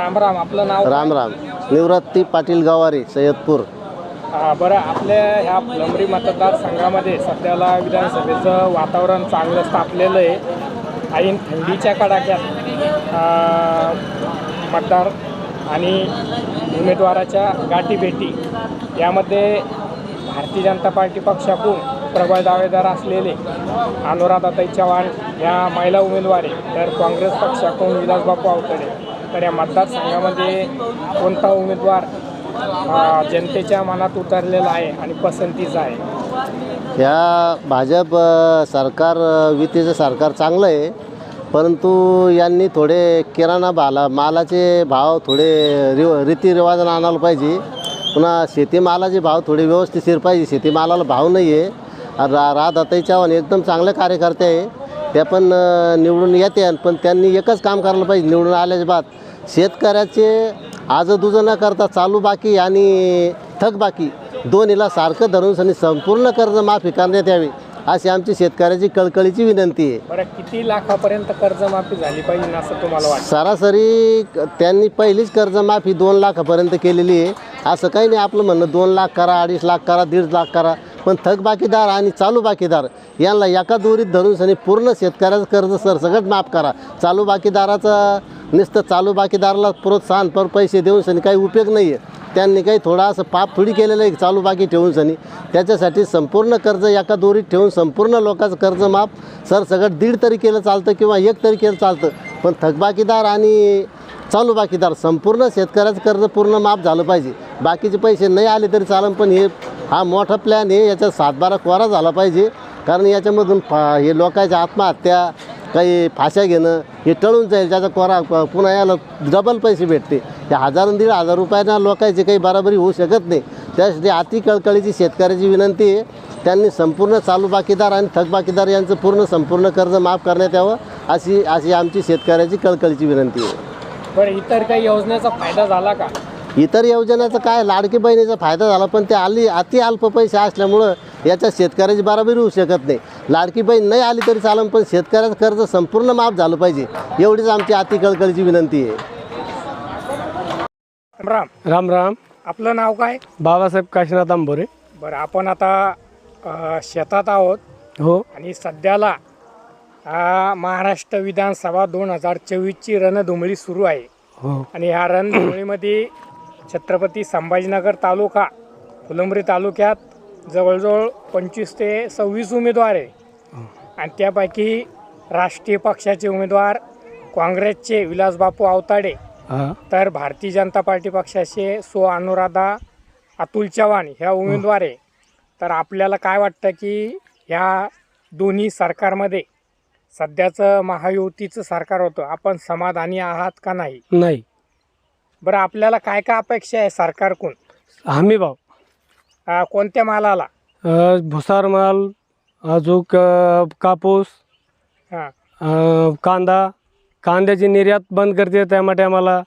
राम राम आपलं नाव राम राम. निवृत्ती पाटील गवारी सय्यदपूर. हा, बरं आपल्या ह्या फुलंब्री मतदारसंघामध्ये सध्याला विधानसभेचं वातावरण चांगलं स्थापलेलं आहे. ऐन थंडीच्या कडाक्यात आ, मतदार आणि उमेदवाराच्या गाठीभेटी यामध्ये भारतीय जनता पार्टी पक्षाकडून प्रबळ दावेदार असलेले अनुराधाताई चव्हाण या महिला उमेदवार आहे तर काँग्रेस पक्षाकडून विलासबापू आवतडे तर या मतदारसंघामध्ये कोणता उमेदवार जनतेच्या मनात उतरलेला आहे आणि पसंतीचा आहे? ह्या भाजप सरकार वितेचं सरकार चांगलं आहे परंतु यांनी थोडे किराणा भाला मालाचे भाव थोडे रिव रीतिरिवाजानं आणायला पाहिजे. पुन्हा शेतीमालाचे भाव थोडे व्यवस्थिशीर पाहिजे शेतीमालाला भाव नाही आहे रा राधाताई चव्हाण एकदम चांगले कार्यकर्ते आहे. त्या पण निवडून येते पण त्यांनी एकच काम करायला पाहिजे निवडून आल्याच्या बाद. शेतकऱ्याचे आज दुजं न करता चालू बाकी आणि थक बाकी दोन्हीला सारखं धरून सनी संपूर्ण कर्ज माफी करण्यात यावी अशी आमची शेतकऱ्याची कळकळीची विनंती आहे. बरं किती लाखापर्यंत कर्जमाफी झाली पाहिजे असं तुम्हाला वाटतं? सरासरी त्यांनी पहिलीच कर्जमाफी दोन लाखापर्यंत केलेली आहे. असं काही नाही आपलं म्हणणं दोन लाख करा अडीच लाख करा दीड लाख करा. पण थक बाकीदार आणि चालू बाकीदार यांना एका दोरीत धरून सनी पूर्ण शेतकऱ्याचं कर्ज सरसकट माफ करा. चालू बाकीदाराचं नुसतं चालू बाकीदाराला प्रोत्साहन पर पैसे देऊन सनी काही उपयोग नाही आहे त्यांनी काही थोडा असं पाप थोडी केलेलं आहे चालू बाकी ठेवून सनी. त्याच्यासाठी संपूर्ण कर्ज एका दोरीत ठेवून संपूर्ण लोकांचं कर्ज माफ. सरसकट दीड तरी केलं चालतं किंवा एक तरी केलं चालतं पण थकबाकीदार आणि चालू बाकीदार संपूर्ण शेतकऱ्याचं कर्ज पूर्ण माफ झालं पाहिजे. बाकीचे पैसे नाही आले तरी चालन पण हे हा मोठा प्लॅन आहे. याच्यात सातबारा कोरा झाला पाहिजे. कारण याच्यामधून फा हे लोकांच्या आत्महत्या काही फाश्या घेणं हे टळून जाईल. ज्याचा कोरा पुन्हा याला डबल पैसे भेटते. हे हजार दीड हजार रुपयांना लोकांची काही बराबरी होऊ शकत नाही. त्यासाठी अति कळकळीची शेतकऱ्याची विनंती आहे. त्यांनी संपूर्ण चालू बाकीदार आणि थकबाकीदार यांचं पूर्ण संपूर्ण कर्ज माफ करण्यात यावं अशी अशी आमची शेतकऱ्याची कळकळीची विनंती आहे. पण इतर काही योजनेचा फायदा झाला का? इतर योजनेचा काय लाडकी बहिणीचा फायदा झाला पण ते आली अति अल्प पैसे असल्यामुळं याच्यात शेतकऱ्याची बराबरी होऊ शकत नाही. लाडकी बहीण नाही आली तरी चालेल पण शेतकऱ्याचं कर्ज संपूर्ण माफ झालं पाहिजे एवढीच आमची अति कळकळीची विनंती आहे. राम. राम राम. आपलं नाव काय? बाबासाहेब काशीनाथ आंबोरे. बरं आपण आता अ, शेतात आहोत. हो. आणि सध्याला आ, महाराष्ट्र विधानसभा दोन हजार चोवीसची रणधुमळी सुरू आहे. हो. आणि ह्या रणधुमळीमध्ये छत्रपती संभाजीनगर तालुका फुलंब्री तालुक्यात जवळजवळ पंचवीस ते सव्वीस उमेदवार आहे. आणि त्यापैकी राष्ट्रीय पक्षाचे उमेदवार काँग्रेसचे विलासबापू आवताडे तर भारतीय जनता पार्टी पक्षाचे सो अनुराधा अतुल चव्हाण ह्या उमेदवार आहे. तर आपल्याला काय वाटतं की ह्या दोन्ही सरकारमध्ये सध्याचं महायुतीचं सरकार होतं आपण समाधानी आहात का नाही? नाही. बरं आपल्याला काय काय अपेक्षा आहे सरकारकडून? हमी भाव. अं, कोणत्या मालाला? अ, भुसार माल अजूक अ, कापूस हां. अ, कांदा. कांद्याची निर्यात बंद करते त्यामध्ये आम्हाला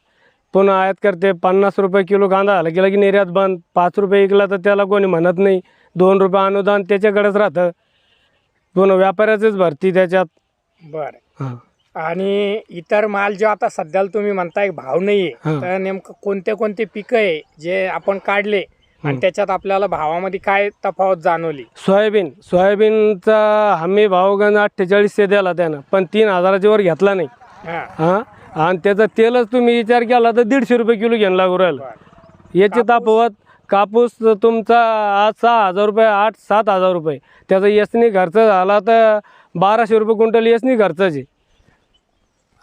पुन्हा आयात करते पन्नास रुपये किलो कांदा आला की निर्यात बंद. पाच रुपये विकला तर त्याला कोणी म्हणत नाही. दोन रुपये अनुदान त्याच्याकडेच राहतं. पुन्हा व्यापाऱ्याचीच भरती त्याच्यात. बरं. हां. आणि इतर माल जो आता सध्याला तुम्ही म्हणताय भाव नाही आहे हां. तर नेमकं कोणते कोणते पिकं आहे जे आपण काढले आणि. त्याच्यात आपल्याला भावामध्ये काय तफावत जाणवली? सोयाबीन. सोयाबीनचा हमी भाव गण अठ्ठेचाळीसशे द्याला त्यानं पण तीन हजाराच्या वर घेतला नाही. हां. हां? आणि त्याचा तेलच तुम्ही विचार केला तर दीडशे रुपये किलो घ्यायला लागू राहिलं. बरं. याची तापवत कापूस तुमचा आज सहा हजार रुपये आठ सात हजार रुपये. त्याचा यसनी खर्च झाला तर बाराशे रुपये क्विंटल यसनी खर्चाचे.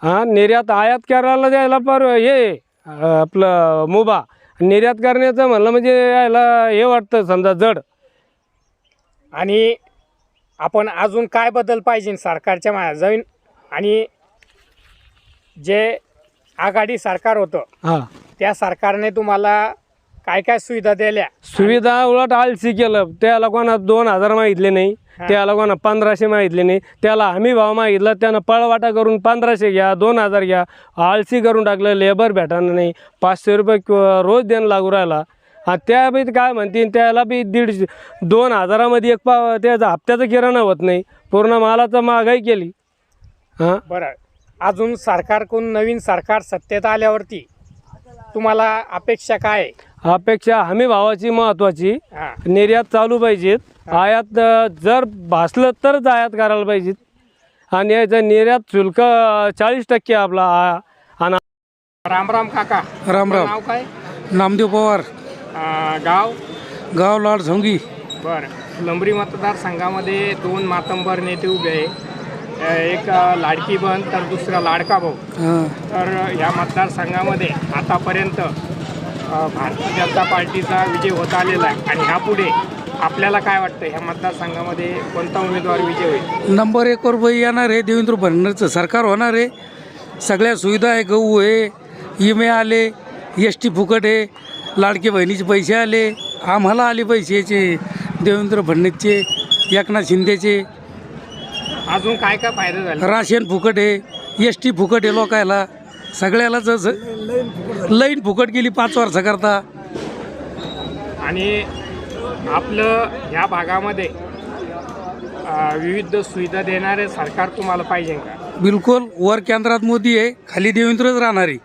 हां निर्यात आयात करायला द्यायला पर हे आपलं मुबा निर्यात करण्याचं म्हणलं म्हणजे यायला हे वाटतं समजा जड. आणि आपण अजून काय बदल पाहिजे सरकारच्या मा- जमीन आणि जे आघाडी सरकार होतं हां. त्या सरकारने तुम्हाला काय काय सुविधा दिल्या? सुविधा उलट आलसी केलं. त्याला कोणा दोन हजार मागितले नाही. त्याला कोणा पंधराशे मागितले नाही त्याला हमी भाव मागितला त्यानं पळवाटा करून पंधराशे घ्या दोन हजार घ्या आळसी करून टाकलं लेबर भेटायला नाही पाचशे रुपये रोज देणं लागू राहिला. हा त्या बी काय म्हणतील त्याला बी दीडशे दोन हजारामध्ये एक पा त्याचा हप्त्याचं किराणा होत नाही पूर्ण मालाचं महागाई केली. हां? बरं. अजून सरकारकडून नवीन सरकार सत्तेत आल्यावरती तुम्हाला अपेक्षा काय? आहे? अपेक्षा हमी भावाची महत्त्वाची हा. निर्यात चालू पाहिजेत. आयात अ, जर भासलं तरच आयात करायला पाहिजेत. आणि याचं निर्यात शुल्क चाळीस टक्के आपला आ- आणि राम राम काका. राम राम. नाव काय? नामदेव पवार. अं, गाव? गाव लाड झोंगी. बरं. लंबरी मतदारसंघामध्ये दोन मातंबर नेते उभे आहे. अं, एक अं, लाडकी बन तर दुसरा लाडका भाऊ. हं. तर या मतदारसंघामध्ये आतापर्यंत भारतीय जनता पार्टीचा विजय होत आलेला आहे. आणि ह्यापुढे आपल्याला काय वाटतं? ह्या मतदारसंघामध्ये कोणता उमेदवार विजय होईल? नंबर एकवर बाई येणार आहे देवेंद्र फडणवीसचं. सरकार होणार आहे. सगळ्या सुविधा आहे. गहू आहे इमे आले एस टी फुकट आहे लाडके बहिणीचे पैसे आले. आम्हाला आले पैशाचे देवेंद्र फडणवीसचे एकनाथ शिंदेचे. अजून काय काय फायदा झाला? राशन फुकट आहे एस टी फुकट आहे लोकायला. सगळ्याला जसं लाईन फुकट गेली पाच वर्षाकरता. आणि आपलं ह्या भागामध्ये अं, विविध सुविधा देणारे सरकार तुम्हाला पाहिजे का? बिलकुल वर केंद्रात मोदी आहे खाली देवेंद्रच राहणार आहे.